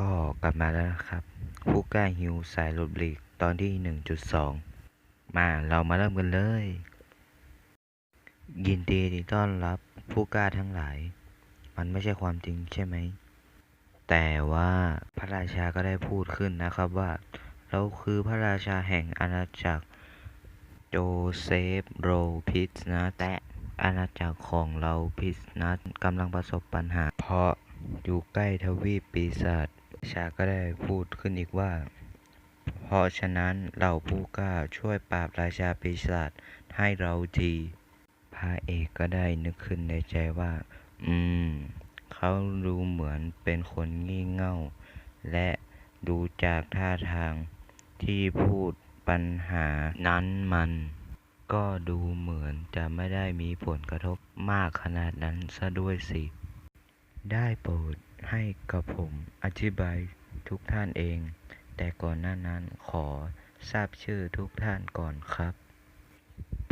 ก็กลับมาแล้วนะครับผู้กล้าฮิวสายหลบหลีกตอนที่ 1.2 มาเรามาเริ่มกันเลย ยินดีที่ต้อนรับผู้กล้าทั้งหลาย มันไม่ใช่ความจริงใช่ไหม แต่ว่าพระราชาก็ได้พูดขึ้นนะครับว่าเราคือพระราชาแห่งอาณาจักรโจเซฟโรพิสนะแต่อาณาจักรของเราพิสนะกำลังประสบปัญหา เพราะอยู่ใกล้ทวีปปีศาจ ชาก็ได้พูดขึ้นอีกว่า เพราะฉะนั้นเราผู้กล้าช่วยปราบราชาปีศาจให้เราที พระเอกก็ได้นึกขึ้นในใจว่า อืม เขาดูเหมือนเป็นคนงี่เง่า และดูจากท่าทางที่พูดปัญหานั้นมัน ก็ดูเหมือนจะไม่ได้มีผลกระทบมากขนาดนั้นซะด้วยสิ ได้โปรด ให้กับผมอธิบายทุกท่านเอง แต่ก่อนหน้านั้นขอทราบชื่อทุกท่านก่อนครับ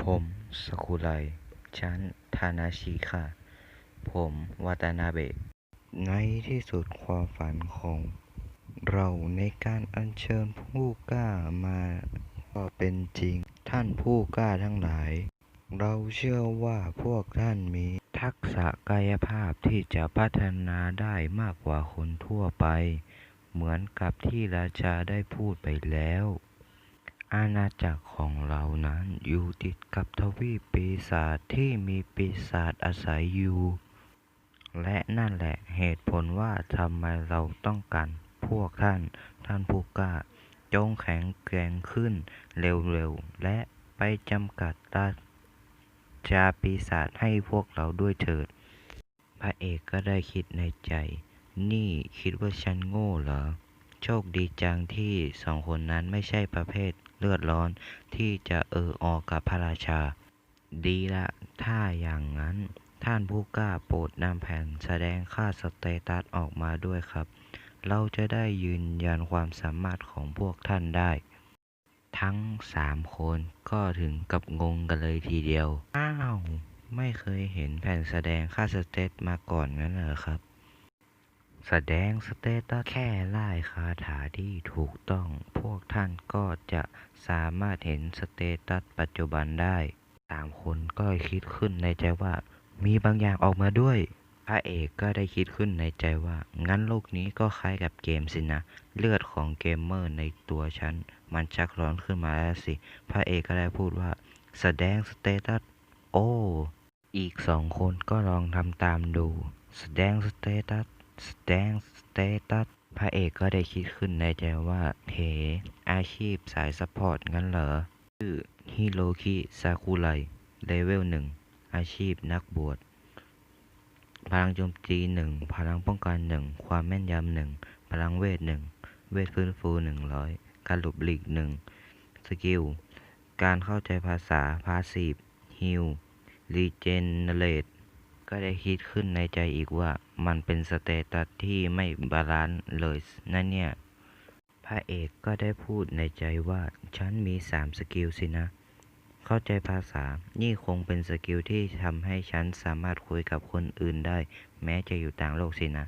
ผมสกุไลชั้นทานาชิค่ะ ผมวาตนาเบะในที่สุดความฝันของเราในการอัญเชิญผู้กล้ามาก็เป็นจริง ท่านผู้กล้าทั้งหลาย เราเชื่อว่าพวกท่านมีทักษะกายภาพที่จะพัฒนาได้มากกว่าคนทั่วไป เหมือนกับที่ราชาได้พูดไปแล้ว อาณาจักรของเรานั้นอยู่ติดกับทวีปปีศาจที่มีปีศาจอาศัยอยู่ และนั่นแหละเหตุผลว่าทำไมเราต้องการพวกท่านท่านผู้กล้า จงแข็งแกร่งขึ้นเร็วๆ และไปจำกัดรา ชาปีศาจให้พวกเราด้วยเถิด พระเอกก็ได้คิดในใจ นี่คิดว่าฉันโง่เหรอ โชคดีจังที่สองคนนั้นไม่ใช่ประเภทเลือดร้อนที่จะเออออกับพระราชา ดีละ ถ้าอย่างนั้น ท่านผู้กล้าโปรดนำแผ่นแสดงค่าสเตตัสออกมาด้วยครับ เราจะได้ยืนยันความสามารถของพวกท่านได้ ทั้งสามคนก็ถึงกับงงกันเลยทีเดียว อ้าว ไม่เคยเห็นแผ่นแสดงค่าสเตตมาก่อนงั้นเหรอครับ แสดงสเตตัสแค่ไล่คาถาที่ถูกต้อง พวกท่านก็จะสามารถเห็นสเตตัสปัจจุบันได้สามคนก็คิดขึ้นในใจว่า มีบางอย่างออกมาด้วยพระเอกก็ได้คิดขึ้นในใจว่า งั้นโลกนี้ก็คล้ายกับเกมสินะ เลือดของเกมเมอร์ในตัวฉัน มันชักร้อนขึ้นมาแล้วสิ พระเอกก็ได้พูดว่า แสดงสเตตัส โอ้ อีกสองคนก็ลองทำตามดู แสดงสเตตัส แสดงสเตตัส พระเอกก็ได้คิดขึ้นในใจว่า เฮ อาชีพสายซัพพอร์ตงั้นเหรอ ชื่อฮิโรคิซากุไรเลเวลหนึ่ง อาชีพนักบวช พลังโจมตีหนึ่ง พลังป้องกันหนึ่ง ความแม่นยำหนึ่ง พลังเวทหนึ่ง เวทฟื้นฟูหนึ่งร้อย การหลบหลีกหนึ่งสกิล การเข้าใจภาษาพาสซีฟฮิลรีเจนเนเรตก็ได้คิดขึ้นในใจอีกว่ามันเป็นสเตตัสที่ไม่บาลานซ์เลยนั่นเนี่ย พระเอกก็ได้พูดในใจว่า ฉันมีสามสกิลสินะ เข้าใจภาษา นี่คงเป็นสกิลที่ทำให้ฉันสามารถคุยกับคนอื่นได้ แม้จะอยู่ต่างโลกสินะ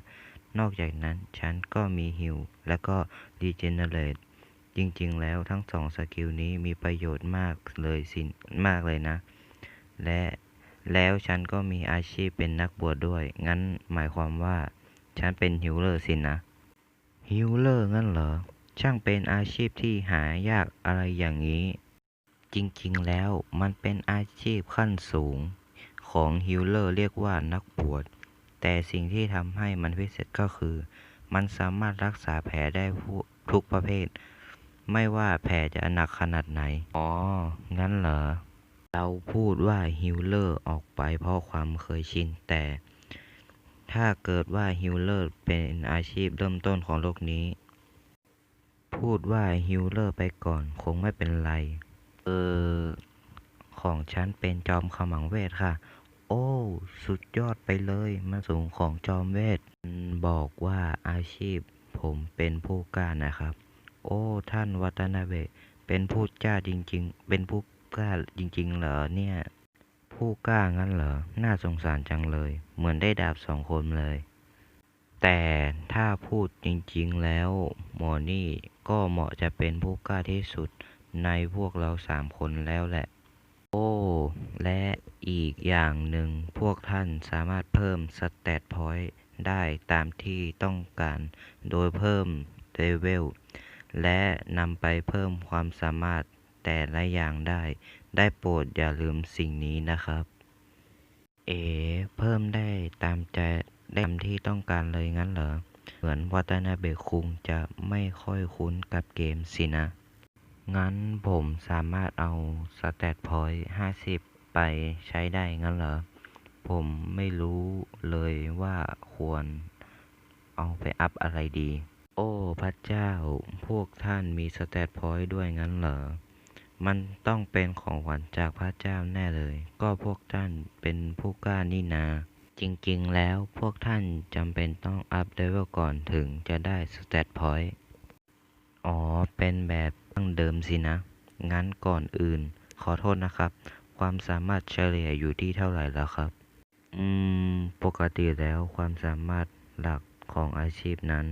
นอกจากนั้นฉันก็มีฮิลและก็รีเจเนเรต จริงๆ แล้วทั้งสองสกิลนี้มีประโยชน์มากเลยสิมากเลยนะ และแล้วฉันก็มีอาชีพเป็นนักบวชดด้วย งั้นหมายความว่า ฉันเป็นฮิลเลอร์สินะฮิลเลอร์งั้นเหรอ ช่างเป็นอาชีพที่หายากอะไรอย่างนี้ จริงๆ แล้วมันเป็นอาชีพขั้นสูงของฮิลเลอร์เรียกว่านักบวช แต่สิ่งที่ทำให้มันพิเศษก็คือ มันสามารถรักษาแผลได้ทุกประเภท ไม่ว่าแผลจะหนักขนาดไหน อ๋อ งั้นเหรอ เราพูดว่าฮิลเลอร์ออกไปเพราะความเคยชิน แต่ ถ้าเกิดว่าฮิลเลอร์เป็นอาชีพเริ่มต้นของโลกนี้ พูดว่าฮิลเลอร์ไปก่อนคงไม่เป็นไร เออ ของฉันเป็นจอมขมังเวทค่ะ โอ้ สุดยอดไปเลยมันสูงของจอมเวทมันบอกว่าอาชีพผมเป็นผู้กล้านะครับ โอ้ ท่านวัตนาเบะเป็นผู้กล้าจริง ๆ เป็นผู้กล้าจริง ๆ เหรอเนี่ย ผู้กล้างั้นเหรอ น่าสงสารจังเลย เหมือนได้ดาบสองคมเลย แต่ถ้าพูดจริง ๆ แล้ว หมอนี่ก็เหมาะจะเป็นผู้กล้าที่สุดในพวกเราสามคนแล้วแหละ โอ้ และอีกอย่างหนึ่งพวกท่านสามารถเพิ่มสเตตพอยต์ได้ตามที่ต้องการ โดยเพิ่มเลเวล และนำไปเพิ่มความสามารถแต่ละอย่างได้ ได้โปรดอย่าลืมสิ่งนี้นะครับ เอ เพิ่มได้ตามใจได้ตามที่ต้องการเลยงั้นเหรอ เหมือนวัตนาเบคุงจะไม่ค่อยคุ้นกับเกมสินะ งั้นผมสามารถเอาสเตตพอยต์ห้าสิบไปใช้ได้งั้นเหรอ ผมไม่รู้เลยว่าควรเอาไปอัพอะไรดี อ้พระเจ้า พวกท่านมีสเตตพอยต์ด้วยงั้นเหรอ มันต้องเป็นของขวัญจากพระเจ้าแน่เลย ก็พวกท่านเป็นผู้กล้านี่นา จริงๆ แล้วพวกท่านจำเป็นต้องอัพเลเวลก่อนถึงจะได้สเตตพอยต์ อ๋อ เป็นแบบตั้งเดิมสินะ งั้นก่อนอื่น ขอโทษนะครับ ความสามารถเฉลี่ยอยู่ที่เท่าไหร่แล้วครับ อืม ปกติแล้วความสามารถหลักของอาชีพนั้น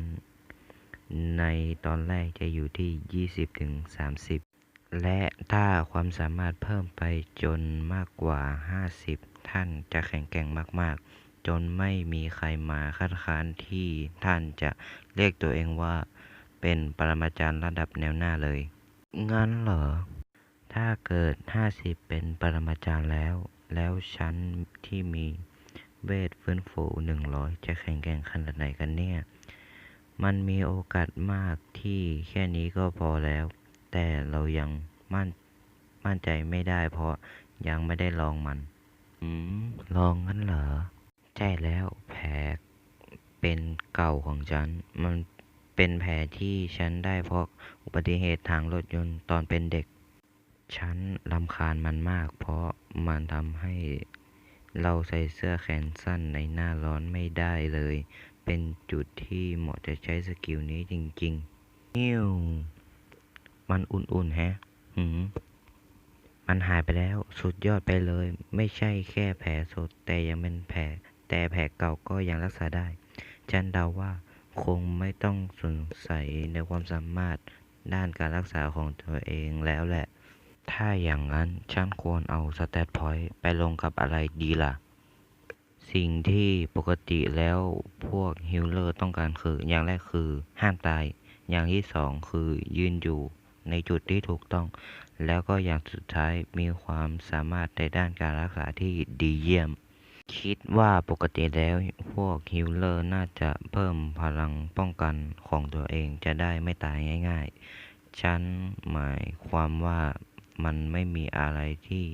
ในตอนแรกจะอยู่ที่ 20ถึง30 และถ้าความสามารถเพิ่มไปจนมากกว่า 50 ท่านจะแข็งแกร่งมาก ๆ จนไม่มีใครมาคัดค้านที่ท่านจะเรียกตัวเองว่า เป็นปรมาจารย์ระดับแนวหน้าเลย งั้นเหรอ ถ้าเกิด 50 เป็นปรมาจารย์แล้ว แล้วฉันที่มีเวทฟื้นฟู 100 จะแข็งแกร่งขนาดไหนกันเนี่ย มันมีโอกาสมากที่แค่นี้ก็พอแล้ว แต่เรายังมั่นมั่นใจไม่ได้เพราะยังไม่ได้ลองมัน อืม ลองงั้นเหรอ ใช่แล้ว แผลเป็นเก่าของฉัน มันเป็นแผลที่ฉันได้เพราะอุบัติเหตุทางรถยนต์ตอนเป็นเด็ก ฉันรำคาญมันมาก เพราะมันทำให้เราใส่เสื้อแขนสั้นในหน้าร้อนไม่ได้เลย เป็นจุดที่เหมาะจะใช้สกิลนี้จริงๆนิวมันอุ่นๆ ฮะ หืมมันหายไปแล้ว สุดยอดไปเลย ไม่ใช่แค่แผลสด แต่ยังเป็นแผล แต่แผลเก่าก็ยังรักษาได้ ฉันเดาว่าคงไม่ต้องสงสัยในความสามารถด้านการรักษาของตัวเองแล้วแหละ ถ้าอย่างนั้น ฉันควรเอาสเตตพอยต์ไปลงกับอะไรดีล่ะ สิ่งที่ปกติแล้วพวกฮิลเลอร์ต้องการคือ อย่างแรกคือห้ามตาย อย่างที่สองคือยืนอยู่ในจุดที่ถูกต้อง แล้วก็อย่างสุดท้ายมีความสามารถในด้านการรักษาที่ดีเยี่ยม คิดว่าปกติแล้วพวกฮิลเลอร์น่าจะเพิ่มพลังป้องกันของตัวเองจะได้ไม่ตายง่าย ๆ ฉันหมายความว่ามันไม่มีอะไรที่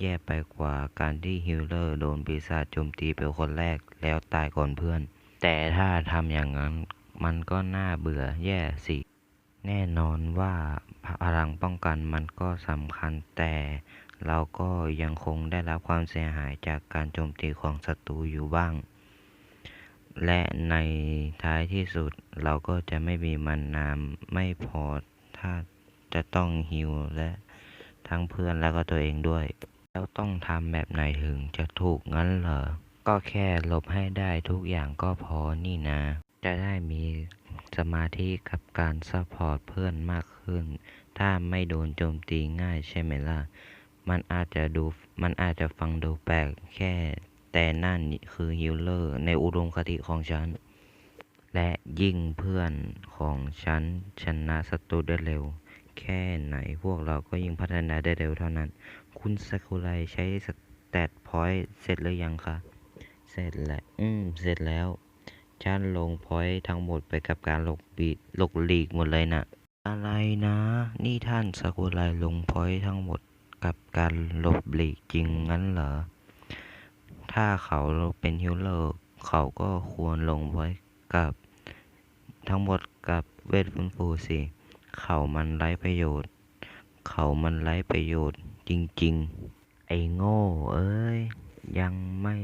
แย่ไปกว่าการที่ฮิลเลอร์โดนปีศาจโจมตีเป็นคนแรกแล้วตายก่อนเพื่อน แต่ถ้าทำอย่างนั้นมันก็น่าเบื่อแย่สิ แน่นอนว่าพลังป้องกันมันก็สำคัญแต่เราก็ยังคงได้รับความเสียหายจากการโจมตีของศัตรูอยู่บ้าง และในท้ายที่สุดเราก็จะไม่มีมันนามไม่พอถ้าจะต้องฮิวและทั้งเพื่อนแล้วก็ตัวเองด้วย แล้วต้องทำแบบไหนถึงจะถูกงั้นเหรอ ก็แค่หลบให้ได้ทุกอย่างก็พอนี่นะ จะได้มีสมาธิกับการซัพพอร์ตเพื่อนมากขึ้น ถ้าไม่โดนโจมตีง่ายใช่ไหมล่ะ มันอาจจะดู มันอาจจะฟังดูแปลกแค่ แต่นั่นคือฮิลเลอร์ในอุดมคติของฉัน และยิ่งเพื่อนของฉันชนะศัตรูได้เร็ว แค่ไหนพวกเราก็ยิ่งพัฒนาได้เร็วเท่านั้น คุณซากุไรใช้สแตทพอยต์เสร็จหรือยังคะ เสร็จแล้ว อืม เสร็จแล้ว ฉันลงพอยต์ทั้งหมดไปกับการหลบบีดหลบหลีกหมดเลยนะ อะไรนะ นี่ท่านซากุไรลงพอยต์ทั้งหมดกับการหลบหลีกจริงงั้นเหรอ ถ้าเขาเป็นฮิลเลอร์เขาก็ควรลงพอยต์กับทั้งหมดกับเวทฟื้นฟูสิ เขามันไร้ประโยชน์ เขามันไร้ประโยชน์ จริง ๆ ไอ้โง่เอ้ย ยังไม่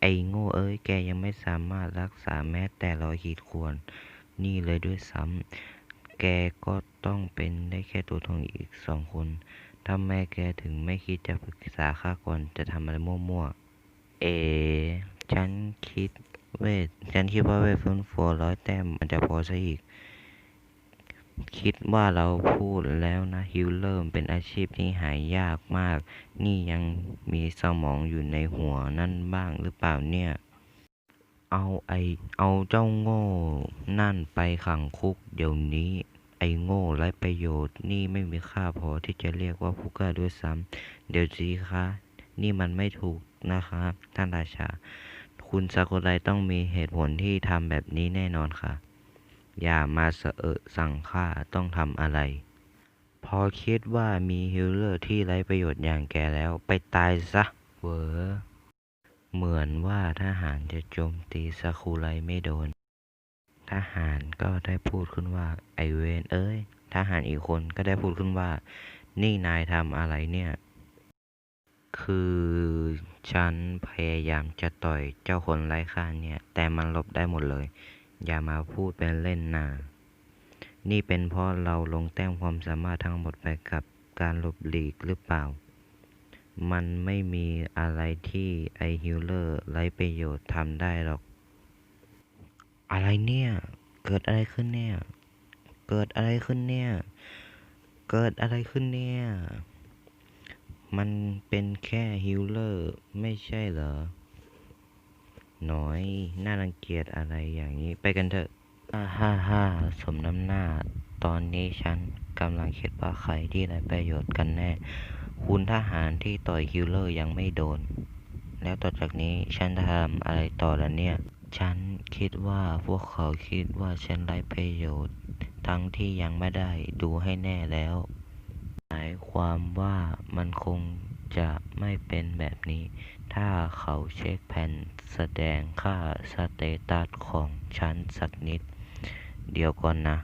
ไอ้โง่เอ้ย แกยังไม่สามารถรักษาแม้แต่รอยขีดข่วน นี่เลยด้วยซ้ำแกก็ต้องเป็นได้แค่ตัวทองอีกสองคนทำไมแกถึงไม่คิดจะปรึกษาข้าก่อนจะทำอะไรมั่วๆ เอฉันคิดเวท ฉันคิดว่าเวทฟื้นฟูร้อยแต้มมันจะพอซะอีก คิดว่าเราพูดแล้วนะฮิลเลอร์เป็นอาชีพที่หายยากมาก นี่ยังมีสมองอยู่ในหัวนั่นบ้างหรือเปล่าเนี่ย เอาไอเอาเจ้าโง่ นั่นไปขังคุกเดี๋ยวนี้ ไอโง่ไร้ประโยชน์ นี่ไม่มีค่าพอที่จะเรียกว่าผู้กล้าด้วยซ้ำเดี๋ยวสิคะ นี่มันไม่ถูกนะครับท่านราชา คุณซากุไรต้องมีเหตุผลที่ทำแบบนี้แน่นอนค่ะ อย่ามาเสอะเอสั่งข้าต้องทำอะไร พอคิดว่ามีฮิลเลอร์ที่ไร้ประโยชน์อย่างแกแล้ว ไปตายซะเวอเหมือนว่าทหารจะโจมตีซากุไรไม่โดน ทหารก็ได้พูดขึ้นว่า ไอเวนเอ้ย ทหารอีกคนก็ได้พูดขึ้นว่า นี่นายทำอะไรเนี่ย คือฉันพยายามจะต่อยเจ้าคนไร้ค่าเนี่ย แต่มันหลบได้หมดเลย อย่ามาพูดเป็นเล่นนะนี่เป็นเพราะเราลงแต้มความสามารถทั้งหมดไปกับการหลบหลีกหรือเปล่า มันไม่มีอะไรที่ไอฮิลเลอร์ไร้ประโยชน์ทำได้หรอก อะไรเนี่ย เกิดอะไรขึ้นเนี่ย เกิดอะไรขึ้นเนี่ย เกิดอะไรขึ้นเนี่ย มันเป็นแค่ฮิลเลอร์ไม่ใช่เหรอ น้อย น่ารังเกียจอะไรอย่างนี้ ไปกันเถอะฮ่าฮ่าฮ่าสมน้ำหน้า ตอนนี้ฉันกำลังคิดว่าใครที่ไรประโยชน์กันแน่ คุณทหารที่ต่อยฮิลเลอร์ยังไม่โดน แล้วต่อจากนี้ฉันจะทำอะไรต่อละเนี่ย ฉันคิดว่าพวกเขาคิดว่าฉันไร้ประโยชน์ ทั้งที่ยังไม่ได้ดูให้แน่แล้ว หมายความว่ามันคง จะไม่เป็นแบบนี้ ถ้าเขาเช็คแผ่นแสดงค่าสเตตัสของฉันสักนิด เดี๋ยวก่อนนะ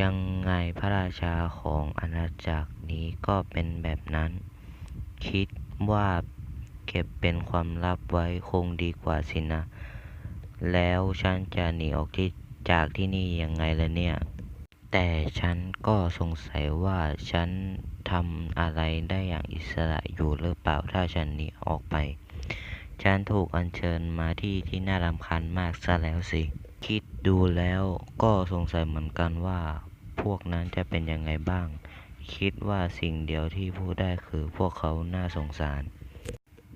ยังไงพระราชาของอาณาจักรนี้ก็เป็นแบบนั้น คิดว่าเก็บเป็นความลับไว้คงดีกว่าสินะ แล้วฉันจะหนีออกที่จากที่นี่ยังไงล่ะเนี่ย แต่ฉันก็สงสัยว่าฉันทำอะไรได้อย่างอิสระอยู่หรือเปล่าถ้าฉันหนีออกไป ฉันถูกอัญเชิญมาที่ที่น่ารำคาญมากซะแล้วสิ คิดดูแล้วก็สงสัยเหมือนกันว่า พวกนั้นจะเป็นยังไงบ้าง คิดว่าสิ่งเดียวที่พูดได้คือพวกเขาน่าสงสาร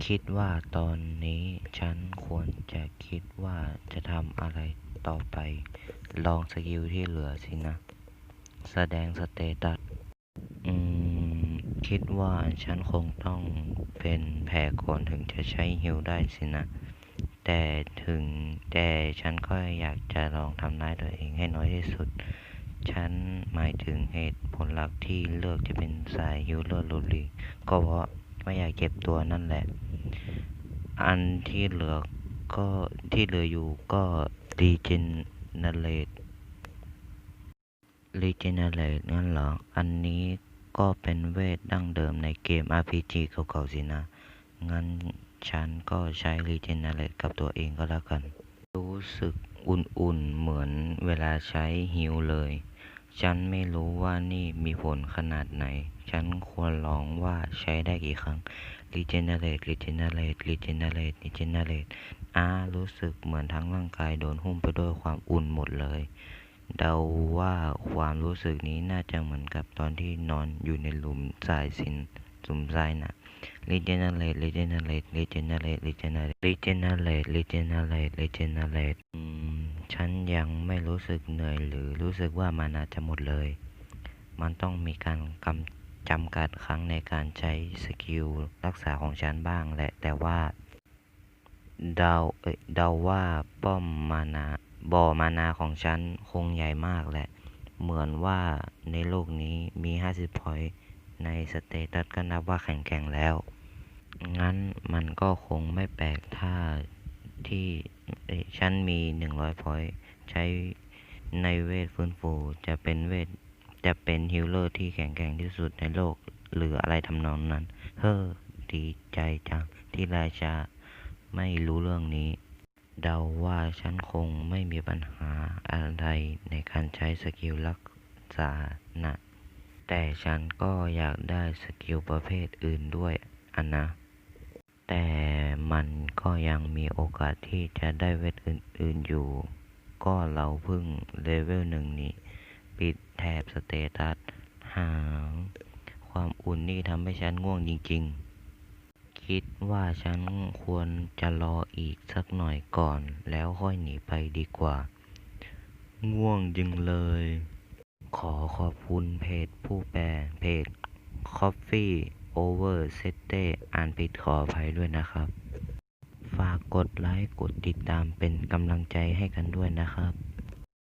คิดว่าตอนนี้ฉันควรจะคิดว่าจะทำอะไรต่อไป ลองสกิลที่เหลือสินะ แสดงสเตตัส อืม คิดว่าฉันคงต้องเป็นแผลก่อนถึงจะใช้ฮิลได้สินะ แต่ถึงแต่ฉันก็อยากจะลองทำร้ายตัวเองให้น้อยที่สุด ฉันหมายถึงเหตุผลหลักที่เลือกจะเป็นสายฮิลเลอร์ลูลีก็เพราะไม่อยากเจ็บตัวนั่นแหละ อันที่เหลือก็ที่เหลืออยู่ก็รีเจนเนเรต รีเจเนเรตงั้นเหรอ อันนี้ก็เป็นเวทดั้งเดิมในเกม RPG เก่าๆสินะ งั้นฉันก็ใช้รีเจเนเรตกับตัวเองก็แล้วกัน รู้สึกอุ่นๆ เหมือนเวลาใช้ฮิลเลย ฉันไม่รู้ว่านี่มีผลขนาดไหน ฉันควรลองว่าใช้ได้กี่ครั้ง Regenerate Regenerate Regenerate Regenerate อ่ารู้สึกเหมือนทั้งร่างกายโดนหุ้มไปด้วยความอุ่นหมดเลย เดาว่าความรู้สึกนี้น่าจะเหมือนกับตอนที่นอนอยู่ในหลุมทรายสินหลุมทรายนะ Regenerate Regenerate Regenerate Regenerate Regenerate Regenerate Regenerate อืมฉันยังไม่รู้สึกเหนื่อยหรือรู้สึกว่ามันอาจจะหมดเลย มันต้องมีการกำจำกัดครั้งในการใช้สกิลรักษาของฉันบ้างแหละแต่ว่าเดาเดาว่าป้อมมานา บ่อมานาของฉันคงใหญ่มากแหละ เหมือนว่าในโลกนี้มี 50 พอยต์ในสเตตัสก็นับว่าแข็งแกร่งแล้ว งั้นมันก็คงไม่แปลกถ้าที่ฉันมี 100 พอยต์ใช้ในเวทฟื้นฟูจะเป็นเวทจะเป็นฮิลเลอร์ที่แข็งแกร่งที่สุดในโลก หรืออะไรทำนองนั้น เฮ้อ ดีใจจังที่ราชาไม่รู้เรื่องนี้ เดาว่าฉันคงไม่มีปัญหาอะไรในการใช้สกิลรักษานะ แต่ฉันก็อยากได้สกิลประเภทอื่นด้วยอันนะ แต่มันก็ยังมีโอกาสที่จะได้เวทอื่นๆอยู่ ก็เราเพิ่งเลเวลหนึ่งนี่ปิดแถบสเตตัสหาง ความอุ่นนี่ทำให้ฉันง่วงจริง ๆ คิดว่าฉันควรจะรออีกสักหน่อยก่อน แล้วค่อยหนีไปดีกว่า ง่วงจึงเลย ขอขอบคุณเพจผู้แปลเพจ Coffee Over s e t e อ่านผิดขออภัยด้วยนะครับ ฝากกดไลค์ กดติดตามเป็นกำลังใจให้กันด้วยนะครับ